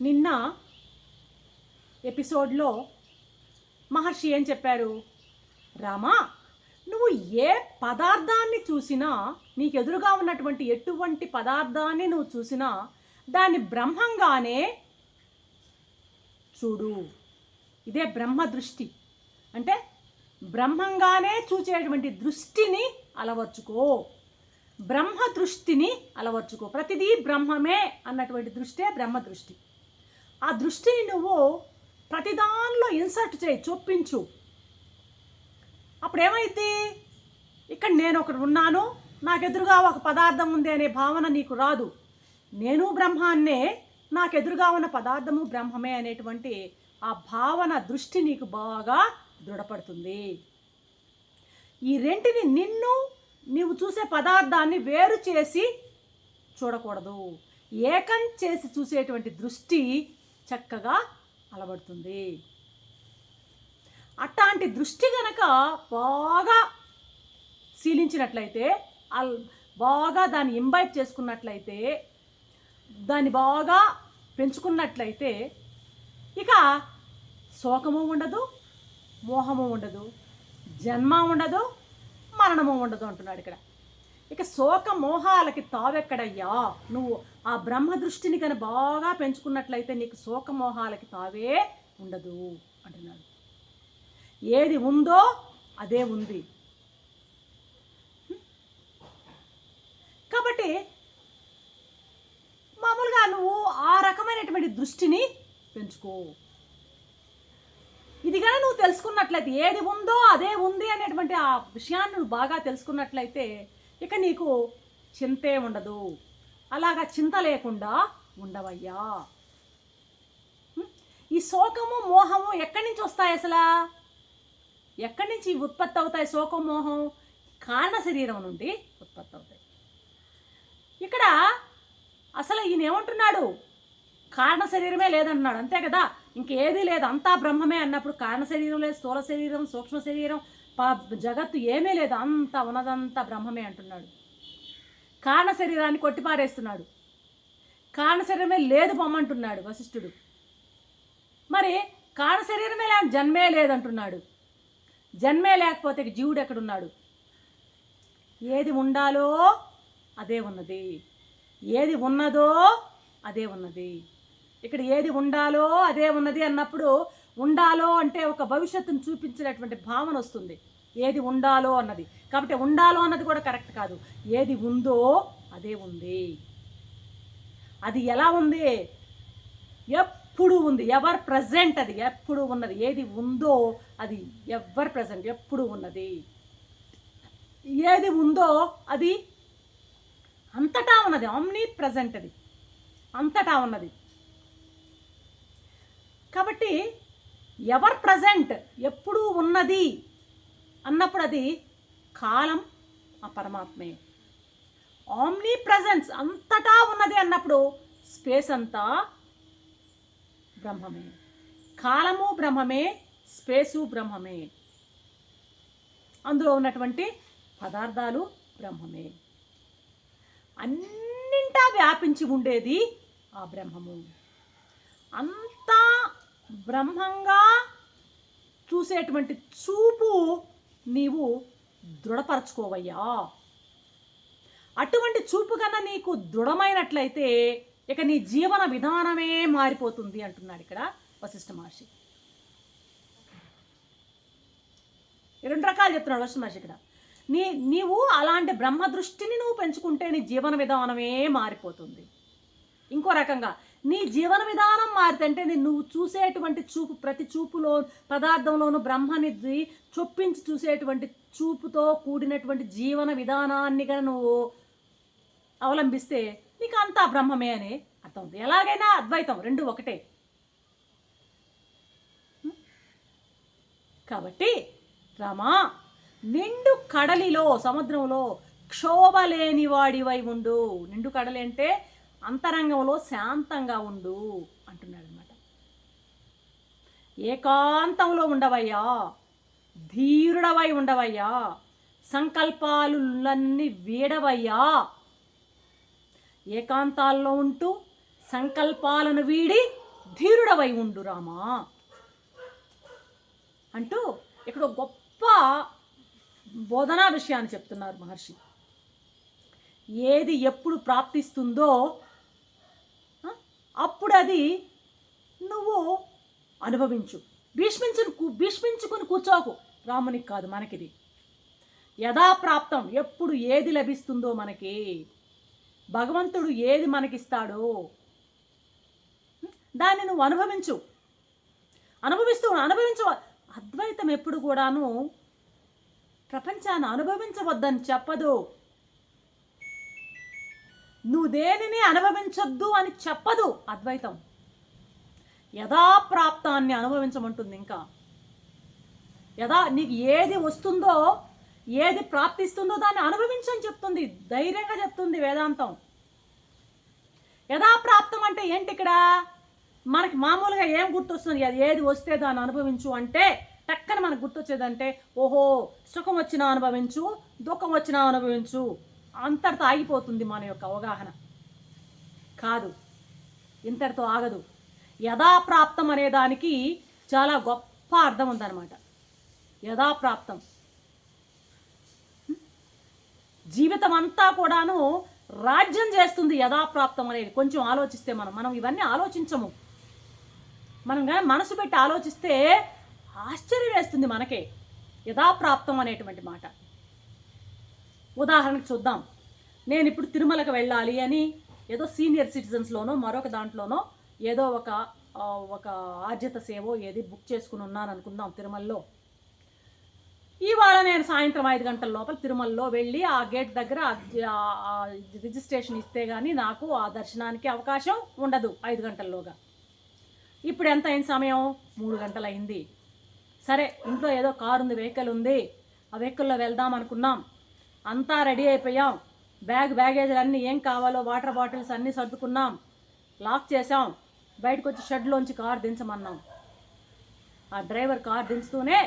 నిన్న ఎపిసోడ్లో మహర్షి ఏం చెప్పారు? రామా నువ్వు ఏ పదార్థాన్ని చూసినా నీకు ఎదురుగా ఉన్నటువంటి ఎటువంటి పదార్థాన్ని నువ్వు చూసినా దాన్ని బ్రహ్మంగానే చూడు. ఇదే బ్రహ్మ దృష్టి అంటే బ్రహ్మంగానే చూచేటువంటి దృష్టిని అలవర్చుకో. బ్రహ్మ దృష్టిని అలవర్చుకో. ప్రతిదీ బ్రహ్మమే అన్నటువంటి దృష్టే బ్రహ్మ దృష్టి ఆ దృష్టిని నువ్వు ప్రతిదానిలో ఇన్సర్ట్ చేయి చొప్పించు. అప్పుడు ఏమైంది ఇక్కడ నేను ఒకడు ఉన్నాను నాకు ఎదురుగా ఒక పదార్థం ఉంది అనే భావన నీకు రాదు. నేను బ్రహ్మాన్నే నాకు ఎదురుగా ఉన్న పదార్థము బ్రహ్మమే అనేటువంటి ఆ భావన దృష్టి నీకు బాగా దృఢపడుతుంది. ఈ రెంటిని నిన్ను నీవు చూసే పదార్థాన్ని వేరు చేసి చూడకూడదు. ఏకం చేసి చూసేటువంటి దృష్టి చక్కగా అలవడుతుంది అట్లాంటి దృష్టి గనక బాగా శీలించినట్లయితే అల్ బాగా దాన్ని ఇంబైట్ చేసుకున్నట్లయితే దాన్ని బాగా పెంచుకున్నట్లయితే ఇక శోకము ఉండదు మోహము ఉండదు జన్మ ఉండదు మరణము ఉండదు అంటున్నాడు ఇక్కడ. ఇక శోక మోహాలకి తావెక్కడయ్యా? నువ్వు ఆ బ్రహ్మ దృష్టిని కనుక బాగా పెంచుకున్నట్లయితే నీకు శోకమోహాలకి తావే ఉండదు అంటున్నాడు. ఏది ఉందో అదే ఉంది. కాబట్టి మామూలుగా నువ్వు ఆ రకమైనటువంటి దృష్టిని పెంచుకో. ఇది కానీ నువ్వు తెలుసుకున్నట్లయితే ఏది ఉందో అదే ఉంది అనేటువంటి ఆ విషయాన్ని నువ్వు బాగా తెలుసుకున్నట్లయితే ఇక నీకు చింతే ఉండదు. అలాగా చింత లేకుండా ఉండవయ్యా. ఈ శోకము మోహము ఎక్కడి నుంచి వస్తాయి అసలు? ఎక్కడి నుంచి ఉత్పత్తి అవుతాయి శోకం మోహం? కారణ శరీరం నుండి ఉత్పత్తి అవుతాయి. ఇక్కడ అసలు ఈయన ఏమంటున్నాడు? కారణ శరీరమే లేదంటున్నాడు. అంతే కదా? ఇంకేదీ లేదు. అంతా బ్రహ్మమే అన్నప్పుడు కారణ శరీరం లేదు స్థూల శరీరం సూక్ష్మ శరీరం ప- జగత్తు ఏమీ లేదు. అంతా ఉన్నదంతా బ్రహ్మమే అంటున్నాడు. కాణ శరీరాన్ని కొట్టిపారేస్తున్నాడు. కాణ శరీరమే లేదు పొమ్మంటున్నాడు వశిష్ఠుడు. మరి కాణ శరీరమే లే జన్మే లేదంటున్నాడు. జన్మే లేకపోతే జీవుడు ఎక్కడున్నాడు? ఏది ఉండాలో అదే ఉన్నది. ఏది ఉన్నదో అదే ఉన్నది. ఇక్కడ ఏది ఉండాలో అదే ఉన్నది అన్నప్పుడు ఉండాలో అంటే ఒక భవిష్యత్తును చూపించినటువంటి భావన వస్తుంది. ఏది ఉండాలో అన్నది. కాబట్టి ఉండాలో అన్నది కూడా కరెక్ట్ కాదు. ఏది ఉందో అదే ఉంది. అది ఎలా ఉంది? ఎప్పుడు ఉంది. ఎవర్ ప్రజెంట్ అది. ఎప్పుడు ఉన్నది. ఏది ఉందో అది ఎవర్ ప్రజెంట్. ఎప్పుడు ఉన్నది? ఏది ఉందో అది అంతటా ఉన్నది. ఆమ్నీ ప్రజెంట్ అది. అంతటా ఉన్నది. కాబట్టి ఎవర్ ప్రజెంట్ ఎప్పుడూ ఉన్నది. అన్నప్పుడు అది కాలం ఆ పరమాత్మే. ఆమ్నీ ప్రజెన్స్ అంతటా ఉన్నది అన్నప్పుడు స్పేస్ అంతా బ్రహ్మమే. కాలము బ్రహ్మమే స్పేసు బ్రహ్మమే. అందులో ఉన్నటువంటి పదార్థాలు బ్రహ్మమే. అన్నింటా వ్యాపించి ఉండేది ఆ బ్రహ్మము. అంతా బ్రహ్మంగా చూసేటువంటి చూపు నీవు దృఢపరచుకోవయ్యా. అటువంటి చూపు కన్నా నీకు దృఢమైనట్లయితే ఇక నీ జీవన విధానమే మారిపోతుంది అంటున్నాడు ఇక్కడ వశిష్ఠ మహర్షి. ఈ రెండు రకాలు చెప్తున్నాడు వశిష్ఠ మహర్షి ఇక్కడ. నీ నీవు అలాంటి బ్రహ్మ దృష్టిని నువ్వు పెంచుకుంటే నీ జీవన విధానమే మారిపోతుంది. ఇంకో రకంగా నీ జీవన విధానం మారితే నీ నువ్వు చూసేటువంటి చూపు ప్రతి చూపులో పదార్థంలోనూ బ్రహ్మనిది చొప్పించి చూసేటువంటి చూపుతో కూడినటువంటి జీవన విధానాన్ని కనుక నువ్వు అవలంబిస్తే నీకు అంతా బ్రహ్మమే అని అర్థం ఎలాగైనా అద్వైతం రెండు ఒకటే. కాబట్టి రామా నిండు కడలిలో సముద్రంలో క్షోభ లేని వాడివై ఉండు. నిండు కడలి అంటే అంతరంగంలో శాంతంగా ఉండు అంటున్నాడు అనమాట ఏకాంతంలో ఉండవయ్యా ధీరుడవై ఉండవయ్యా సంకల్పాలులన్నీ వీడవయ్యా. ఏకాంతాల్లో ఉంటూ సంకల్పాలను వీడి ధీరుడవై ఉండు రామా అంటూ ఇక్కడ గొప్ప బోధనా విషయాన్ని చెప్తున్నారు మహర్షి. ఏది ఎప్పుడు ప్రాప్తిస్తుందో అప్పుడు అది నువ్వు అనుభవించు. భీష్మించు భీష్మించుకుని కూర్చోకు. రామునికి కాదు మనకిది. యథాప్రాప్తం ఎప్పుడు ఏది లభిస్తుందో మనకి. భగవంతుడు ఏది మనకిస్తాడో. దాన్ని నువ్వు అనుభవించు. అనుభవిస్తూ అనుభవించు అద్వైతం ఎప్పుడు కూడాను ప్రపంచాన్ని అనుభవించవద్దని చెప్పదు. నువ్వు దేనిని అనుభవించొద్దు అని చెప్పదు అద్వైతం. యథాప్రాప్తాన్ని అనుభవించమంటుంది ఇంకా. యథా నీకు ఏది వస్తుందో ఏది ప్రాప్తిస్తుందో దాన్ని అనుభవించని చెప్తుంది ధైర్యంగా చెప్తుంది వేదాంతం. యథాప్రాప్తం అంటే ఏంటి ఇక్కడ? మనకి మామూలుగా ఏం గుర్తొస్తుంది? అది ఏది వస్తే దాన్ని అనుభవించు అంటే టక్కన మనకు గుర్తొచ్చేదంటే ఓహో సుఖం వచ్చినా అనుభవించు దుఃఖం వచ్చినా అనుభవించు. అంతటితో ఆగిపోతుంది మన యొక్క అవగాహన. కాదు ఇంతటితో ఆగదు. యథాప్రాప్తం అనే దానికి చాలా గొప్ప అర్థం ఉందన్నమాట. యథాప్రాప్తం. జీవితం అంతా కూడాను రాజ్యం చేస్తుంది యథాప్రాప్తం అనేది. కొంచెం ఆలోచిస్తే మనం మనం ఇవన్నీ ఆలోచించము. మనం కానీ మనసు పెట్టి ఆలోచిస్తే ఆశ్చర్యం వేస్తుంది మనకే. యథాప్రాప్తం అనేటువంటి మాట. ఉదాహరణకు చూద్దాం. నేను ఇప్పుడు తిరుమలకు వెళ్ళాలి అని ఏదో సీనియర్ సిటిజన్స్లోనో మరొక దాంట్లోనో ఏదో ఒక ఒక ఆర్జిత సేవో ఏది బుక్ చేసుకుని ఉన్నాను అనుకుందాం తిరుమలలో. ఇవాళ నేను సాయంత్రం ఐదు గంటల లోపల తిరుమలలో వెళ్ళి ఆ గేట్ దగ్గర రిజిస్ట్రేషన్ ఇస్తే కానీ నాకు ఆ దర్శనానికి అవకాశం ఉండదు ఐదు గంటల్లోగా. ఇప్పుడు ఎంత అయిన సమయం? మూడు గంటలైంది సరే ఇంట్లో ఏదో కారు ఉంది వెహికల్ ఉంది. ఆ వెహికల్లో వెళ్దాం అనుకున్నాం. అంతా రెడీ అయిపోయాం. బ్యాగ్ బ్యాగేజీలు అన్నీ ఏం కావాలో వాటర్ బాటిల్స్ అన్నీ సర్దుకున్నాం. లాక్ చేసాం బయటకు వచ్చి షెడ్లోంచి కార్ దించమన్నాం. ఆ డ్రైవర్ కార్ దించుతూనే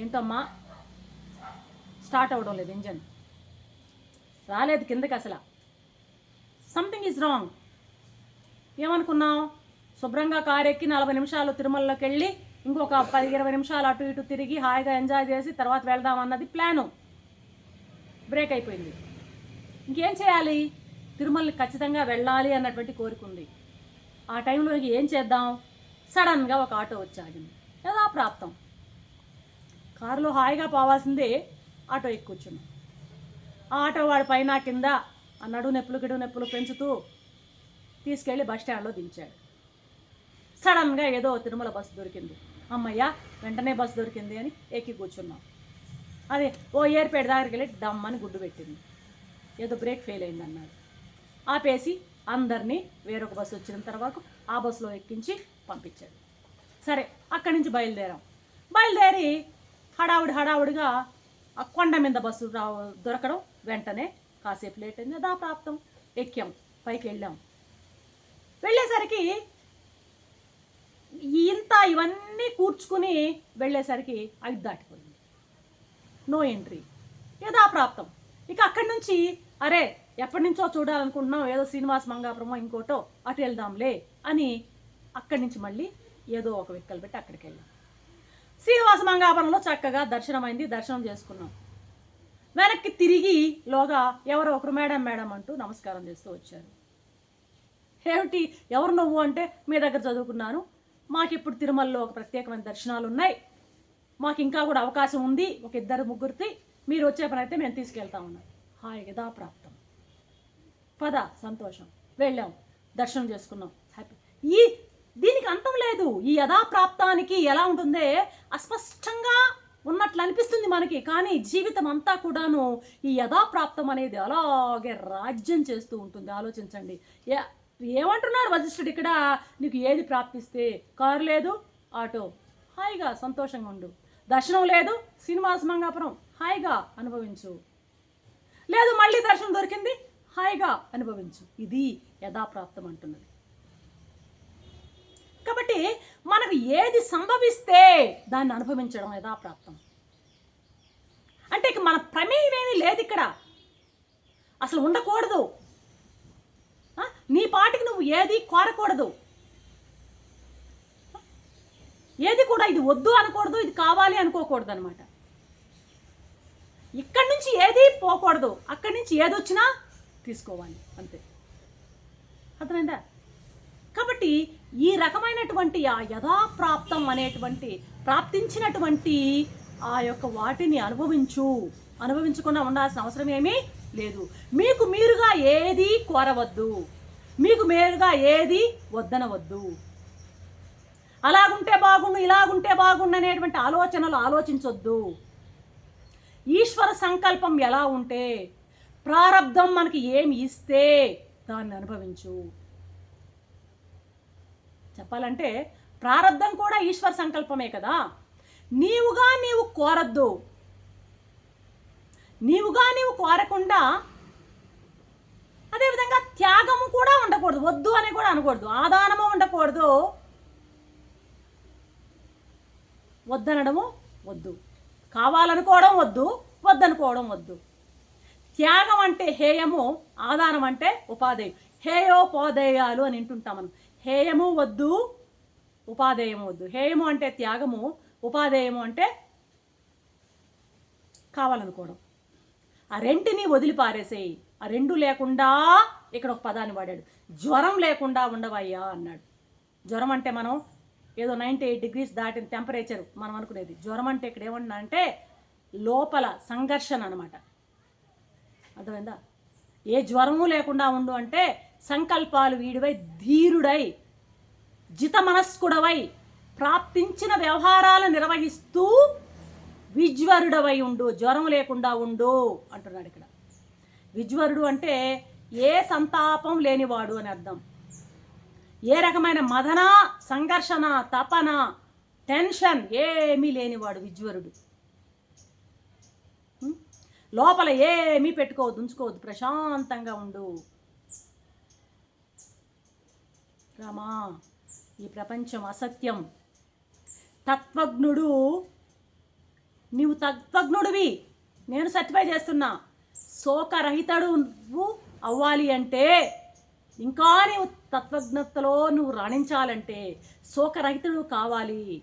ఏంటమ్మా స్టార్ట్ అవ్వడం లేదు ఇంజన్. రాలేదు కిందకి అసలు. సంథింగ్ ఈజ్ రాంగ్ ఏమనుకున్నాం శుభ్రంగా కారు ఎక్కి నలభై నిమిషాలు తిరుమలలోకి వెళ్ళి ఇంకొక పది ఇరవై నిమిషాలు అటు ఇటు తిరిగి హాయిగా ఎంజాయ్ చేసి తర్వాత వెళ్దాం అన్నది ప్లాను. బ్రేక్ అయిపోయింది. ఇంకేం చేయాలి? తిరుమలకి ఖచ్చితంగా వెళ్ళాలి అన్నటువంటి కోరిక ఉంది. ఆ టైంలో ఏం చేద్దాం? సడన్గా ఒక ఆటో వచ్చి ఆగింది యథాప్రాప్తం కారులో హాయిగా పోవాల్సిందే ఆటో ఎక్కి కూర్చున్నాం. ఆ ఆటో వాడి పైన కింద ఆ నడు నొప్పులు గిడు నొప్పులు పెంచుతూ తీసుకెళ్ళి బస్ స్టాండ్లో దించాడు. సడన్గా ఏదో తిరుమల బస్సు దొరికింది. అమ్మయ్య వెంటనే బస్సు దొరికింది అని ఎక్కి కూర్చున్నాం. అదే ఓ ఏర్పేట దగ్గరికి వెళ్ళి దమ్మని గుడ్డు పెట్టింది. ఏదో బ్రేక్ ఫెయిల్ అయింది అన్నాడు ఆపేసి అందరినీ వేరొక బస్సు వచ్చిన తర్వాత ఆ బస్సులో ఎక్కించి పంపించాడు సరే అక్కడి నుంచి బయలుదేరాం. బయలుదేరి హడావుడి హడావుడిగా ఆ కొండ మీద బస్సు రా దొరకడం వెంటనే కాసేపు లేట్ అయింది. అదా ప్రాప్తం. ఎక్కాం. పైకి వెళ్ళాం. వెళ్ళేసరికి ఇంత ఇవన్నీ కూర్చుకుని వెళ్ళేసరికి అవి దాటిపోయింది. No entry. యథాప్రాప్తం. ఇక అక్కడి నుంచి అరే ఎప్పటి నుంచో చూడాలనుకుంటున్నాం ఏదో శ్రీనివాస్ మంగాపురమో ఇంకోటో అటు వెళ్దాంలే అని అక్కడి నుంచి మళ్ళీ ఏదో ఒక వెక్కలు పెట్టి అక్కడికి వెళ్ళాం. శ్రీనివాస మంగాపురంలో చక్కగా దర్శనమైంది దర్శనం చేసుకున్నాం. వెనక్కి తిరిగి లోగా ఎవరో ఒకరు మేడం మేడం అంటూ నమస్కారం చేస్తూ వచ్చారు. ఏమిటి ఎవరు నువ్వు అంటే మీ దగ్గర చదువుకున్నాను? మాకు ఇప్పుడు తిరుమలలో ఒక ప్రత్యేకమైన దర్శనాలు ఉన్నాయి మాకు ఇంకా కూడా అవకాశం ఉంది. ఒక ఇద్దరు ముగ్గురిది మీరు వచ్చే పని అయితే మేము తీసుకెళ్తా ఉన్నాం. హాయ్ యథాప్రాప్తం పద సంతోషం. వెళ్ళాం. దర్శనం చేసుకున్నాం. హ్యాపీ ఈ దీనికి అంతం లేదు. ఈ యథాప్రాప్తానికి ఎలా ఉంటుందే? అస్పష్టంగా ఉన్నట్లు అనిపిస్తుంది మనకి. కానీ జీవితం అంతా కూడాను ఈ యథాప్రాప్తం అనేది అలాగే రాజ్యం చేస్తూ ఉంటుంది. ఆలోచించండి. ఏమంటున్నాడు వశిష్ఠుడు ఇక్కడ? నీకు ఏది ప్రాప్తిస్తే కారు లేదు ఆటో. హాయిగా సంతోషంగా ఉండు. దర్శనం లేదు శ్రీనివాస మంగాపురం హాయిగా అనుభవించు. లేదు మళ్ళీ దర్శనం దొరికింది హాయిగా అనుభవించు. ఇది యథాప్రాప్తం అంటున్నది కాబట్టి మనకు ఏది సంభవిస్తే దాన్ని అనుభవించడం యథాప్రాప్తం. అంటే ఇక మన ప్రమేయం ఏమీ లేదు ఇక్కడ. అసలు ఉండకూడదు. నీ పాటికి నువ్వు ఏది కోరకూడదు ఏది కూడా ఇది వద్దు అనకూడదు ఇది కావాలి అనుకోకూడదు అనమాట ఇక్కడి నుంచి ఏది పోకూడదు అక్కడి నుంచి ఏది వచ్చినా తీసుకోవాలి అంతే. అర్థమైందా? కాబట్టి ఈ రకమైనటువంటి ఆ యథాప్రాప్తం అనేటువంటి ప్రాప్తించినటువంటి ఆ యొక్క వాటిని అనుభవించు. అనుభవించకుండా ఉండాల్సిన అవసరం ఏమీ లేదు. మీకు మీరుగా ఏది కోరవద్దు. మీకు మీరుగా ఏది వద్దనవద్దు. అలాగుంటే బాగుండు ఇలాగుంటే బాగుండు అనేటువంటి ఆలోచనలు ఆలోచించొద్దు. ఈశ్వర సంకల్పం ఎలా ఉంటే ప్రారబ్ధం మనకి ఏమి ఇస్తే దాన్ని అనుభవించు. చెప్పాలంటే ప్రారంధం కూడా ఈశ్వర సంకల్పమే కదా. నీవుగా నీవు కోరద్దు. నీవుగా నీవు కోరకుండా అదేవిధంగా త్యాగము కూడా ఉండకూడదు వద్దు అని కూడా అనకూడదు ఆదానము ఉండకూడదు. వద్దనడము వద్దు. కావాలనుకోవడం వద్దు వద్దనుకోవడం వద్దు. త్యాగం అంటే హేయము ఆధారం అంటే ఉపాధేయం. హేయోపాధేయాలు అని వింటుంటాం మనం. హేయము వద్దు ఉపాధేయము వద్దు. హేయము అంటే త్యాగము ఉపాధేయము అంటే కావాలనుకోవడం. ఆ రెంటిని వదిలిపారేసేయి. ఆ రెండు లేకుండా ఇక్కడ ఒక పదాన్ని వాడాడు. జ్వరం లేకుండా ఉండవయ్యా అన్నాడు. జ్వరం అంటే మనం ఏదో నైంటీ ఎయిట్ డిగ్రీస్ దాటిన టెంపరేచర్ మనం అనుకునేది. జ్వరం అంటే ఇక్కడ ఏమన్నా అంటే లోపల సంఘర్షణ అనమాట అర్థమైందా? ఏ జ్వరము లేకుండా ఉండు అంటే సంకల్పాలు వీడివై ధీరుడై జితమనస్కుడవై ప్రాప్తించిన వ్యవహారాలు నిర్వహిస్తూ విజ్వరుడవై ఉండు. జ్వరం లేకుండా ఉండు అంటున్నాడు ఇక్కడ. విజ్వరుడు అంటే ఏ సంతాపం లేనివాడు అని అర్థం. ఏ రకమైన మదన సంఘర్షణ తపన టెన్షన్ ఏమీ లేనివాడు విజ్వరుడు. లోపల ఏమీ పెట్టుకోవద్దు ఉంచుకోవద్దు ప్రశాంతంగా ఉండు. రామా ఈ ప్రపంచం అసత్యం. తత్వజ్ఞుడు నీవు తత్వజ్ఞుడివి. నేను సర్టిఫై చేస్తున్నా. శోకరహితడు నువ్వు అవ్వాలి అంటే ఇంకా నీవు తత్వజ్ఞతలో నువ్వు రాణించాలంటే శోకరహితుడు కావాలి.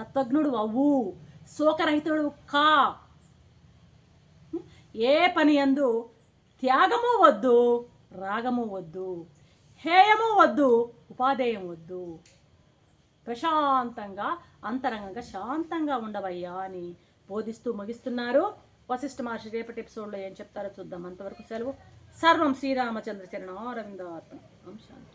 తత్వజ్ఞుడు అవ్వు. శోకరహితుడు కా. ఏ పని ఎందు త్యాగము వద్దు రాగము వద్దు హేయము వద్దు ఉపాధేయం వద్దు. ప్రశాంతంగా అంతరంగంగా శాంతంగా ఉండవయ్యా అని బోధిస్తూ ముగిస్తున్నారు. వశిష్ఠ మహర్షి రేపటి ఎపిసోడ్లో ఏం చెప్తారో చూద్దాం. అంతవరకు సెలవు. సర్వం శ్రీరామచంద్ర చరణం అరవిందాత్మ శాంతి.